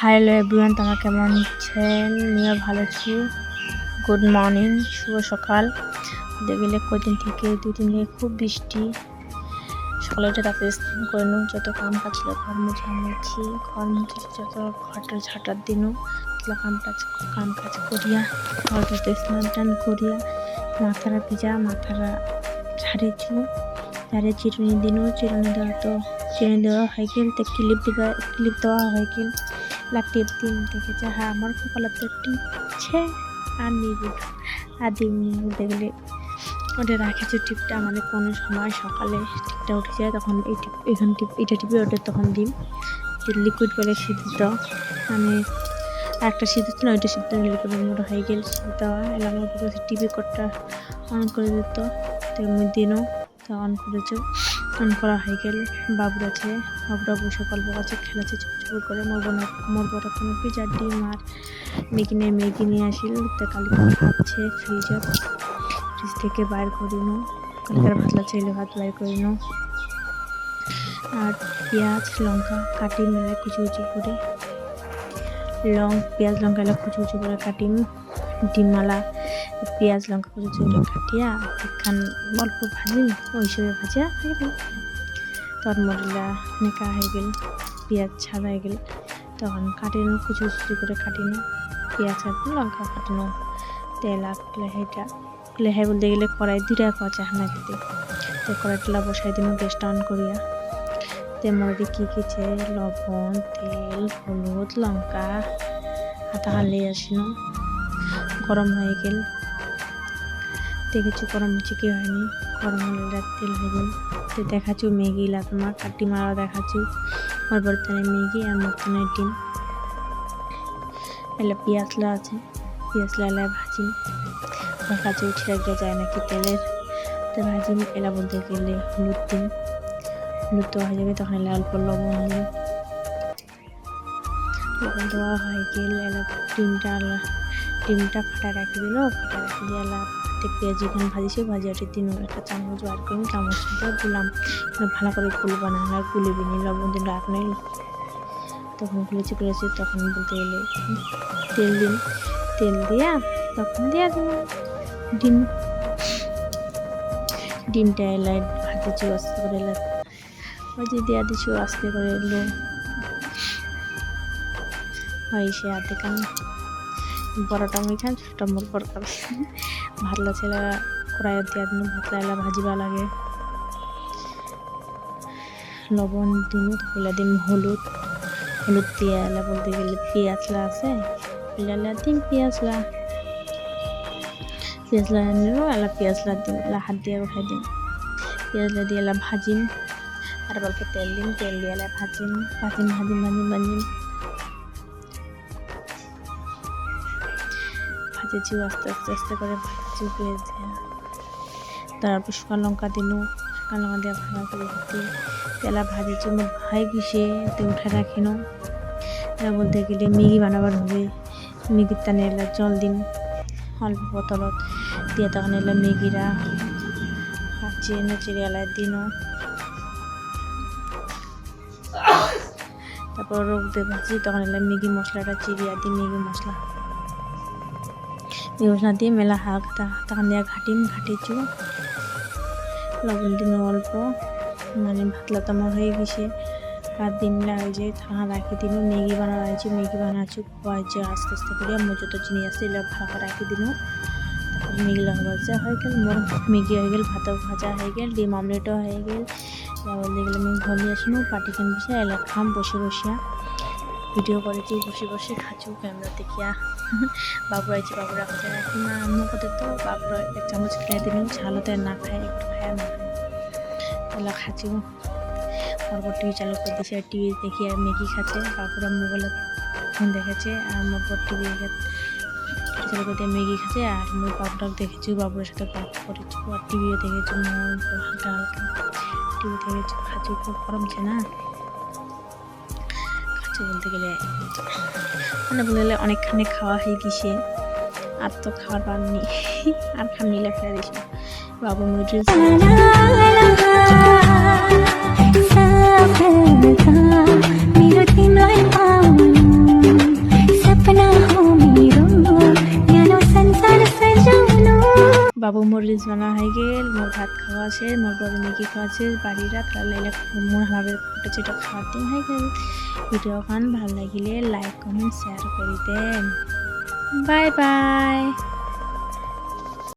Hello everyone তোমরা কেমন আছেন? আমিও ভালো আছি। গুড মর্নিং শুভ সকাল। দেখলে কদিন থেকে? দুই দিন থেকে খুব বৃষ্টি। সকালে উঠে তারপরে স্নান করে নিও যত কাম কাজ ছিল ঘর মুছা মুছি ঘর মুছে যত ঘরটা ঝাঁটার দিনও কাম কাজ কাম কাজ করিয়া ঘরটাতে স্নান টান করিয়া, মাথারা ভিজা, মাথারা ঝাড়েছি ঝাড়ে চিরুনি দিনও চিরুনি দেওয়া তো, চিরুনি দেওয়া হয়ে গেল। তো ক্লিপ দেওয়া ক্লিপ দেওয়া হয়ে গেল। লা টিপ দিন দেখেছে হ্যাঁ আমার কপালে তো টিপ আছে আর নিব আর দিন দেখলে ওটা রাখেছে টিপটা মানে কোনো সময় সকালে টিপটা উঠে যায়, তখন এই টিপ এখানে টিপ এটা টিপে ওটা তখন দিই লিকুইড বলে সিদ্ধ মানে একটা সিদ্ধ ছিল ওইটা সিদ্ধ লিকুইডের মতো হয়ে গেল দেওয়া এলাম টিভি কোডটা অন করে দিত। তো মুই দিনও, তো অন করেছে। অন করা হয়ে গেল বাবুর আছে বাবুরা বসে গল্প করছে খেলাচ্ছে চুপ চুপ করে মোর বোন মোর বড় কোনো পিজা ডিম আর ম্যাগি নিয়ে ম্যাগি নিয়ে আসিল তো কালি খাচ্ছে ফ্রিজে ফ্রিজ থেকে বাইর করে নো কালকের ভাতলা চাইলে ভাত বাইর করে নো। আর পেঁয়াজ লঙ্কা কাটি মেলে কুচি কুচি করে। লং পেঁয়াজ লঙ্কা এলা কুচি কুচি করে কাটিম ডিমমালা পেঁয়াজ লঙ্কা কুচি করে কাটিয়া এখান অল্প ভাজি ওই হিসেবে ভাজিয়া হয়ে গেল। তখন মরিলা নেকা হয়ে গেল পেঁয়াজ ছাড়া হয়ে গেল। তখন কাটি কাটিনো কুচি কুচি করে কাটিনো পেঁয়াজ আর লঙ্কা কাটিনো। তেল আর লেহাইটা লেহাই বলতে গেলে কড়াই দুটা কচা হানা খেতে। তো কড়াইটা বসাই দিন গ্যাসটা অন করিয়া। তে মধ্যে কী কী ছে লবণ তেল হলুদ লঙ্কা হাতা হালে আসিনো গরম হয়ে গেল। দেখেছি গরম হচ্ছে কি হয়নি? গরম হলে তেল গেল তো দেখাচ্ছি ম্যাগি লা তোমার কাটি মারা দেখাচ্ছি। আমার বর্তমানে ম্যাগি আর বর্তমানে ডিম। এলা পেঁয়াজলা আছে। পেঁয়াজলা এলা ভাজি। দেখাচ্ছি উঠে রাখতে যায় নাকি তেলের? তো ভাজি এলা বলতে গেলে হলুদ দিন হলুদ দেওয়া হয়ে যাবে, তখন এলা অল্প লবণ দিন লবণ দেওয়া হয়ে গেল এলা ডিমটা ডিমটা ফাটা রাখি দিল, ফাটা রাখি দিয়ে এলা পেঁয়াজ যেখানে ভাজিছে ভাজি ওটি দিন একটা চামচ বার করে চামচটা দিলাম। ভালো করে গুল বানানো আর গুলে বিনি, লবণ দিন রাখ নেই। তখন খুলেছি খুলেছি তখন বলতে গেলে তেল দিন। তেল দিয়া তখন দিয়া দিন ডিম। ডিমটা এলাই ভাজেছি আস্তে করে এলাই ওই যে দেওয়া দিছি আস্তে করে এলো। হয় সে আধে কান বড়টা মুই খান ছোটটা মোর বড় খাবে ভাতলা ছেলে কড়াই দিয়া দিন ভাতলা ভাজিবা লাগে। লবণ দিন তাহলে দিন হলুদ। হলুদ দিয়ে এলা বলতে গেলে পেঁয়াজলা আছে। এলা দিন পেঁয়াজলা পেঁয়াজলা নিল এলা পেঁয়াজলা দিন এলা হাত দিয়ে উঠাই দিন পেঁয়াজলা দিয়ে এলা ভাজিম। আর অল্প তেল দিন তেল দিয়ে এলা ভাজিম ভাজিম ভাজিম ভাজিম ভাজিম। ভাজেছি আস্তে আস্তে আস্তে করে ভাজছি পেঁয়াজ দিয়ে। তারপর শুকান লঙ্কা দিলু শুকান লঙ্কা দিয়ে ভাজা করে দিতে তেলা ভাজেছি মোট ভাই গিসে তে উঠে রাখিনো এরা বলতে গেলে ম্যাগি বানাবার হবে। ম্যাগির টানে এলা জল দিন, অল্প বোতলত দিয়ে তখন এলা ম্যাগিরা। চিড়ে নেচিড়ে এলায় দিনও তারপর রোগ দিয়ে ভাজি, তখন এলা ম্যাগি মশলাটা চিড়িয়া দিই, ম্যাগি মশলা। ম্যাগি মেলা হালকা তখন দিয়ে ঘাটিম ঘাটিছু লবণ দিন অল্প মানে ভাতলা তোমার হয়ে গেছে আর দিন লাগে যে থাকা রাখি দিন ম্যাগি বানা হয়েছে ম্যাগি বানাচ্ছি খোয়াইছে আস্তে আস্তে করে মোর যত জিনিস আছে এগুলো করে রাখি দিন তারপর ম্যাগিলা ভাজা হয়ে গেল মোর ম্যাগি হয়ে গেল ভাতও ভাজা হয়ে গেল ডিম অমলেটও হয়ে গেল গেলে আমি ঘর নিয়ে পাটি কেন বসে এলা খাম বসে বসিয়া ভিডিও করেছি বসে বসে খাচ্ছু ক্যামেরা দেখিয়া বাবু আছে বাবুরা খাচ্ছে এখন না আমি কথা তো? বাবুরা এক চামচ খেয়ে দিন ঝালতে না খায়, একটু খায় না। এলা খাচ্ছি তারপর টিভি চালু করে দিয়েছে আর টিভি দেখি আর ম্যাগি খাচ্ছে। বাবুরা মোবাইলে ফোন দেখেছে। আর পর টিভি চালু করে দিয়ে ম্যাগি খাচ্ছে? আর আমি বাবুটাকে দেখেছি বাবুরের সাথে গল্প করেছি। আর টিভিও দেখেছি হালকা হালকা টিভি দেখেছি, খাচ্ছি, খুব গরমছে না? খাচ্ছি বলতে গেলে মানে বলতে গেলে অনেকখানে খাওয়া হয়ে গেছে, আর তো খাওয়ার পার নেই, আর খাম নিলে ফেলে বাবু ay বাবু মোর বানা হয়ে গেল, মোর ভাত খাওয়া আছে মোর বড় মেয়েকে খাওয়া আছে বাড়িরা লাইলে মোর হাবে ফটো চিটা খাওয়ার দিন হয়ে গেল। ভিডিওখান ভালো লাগিলে লাইক কমেন্ট শেয়ার করে দেন বাই বাই।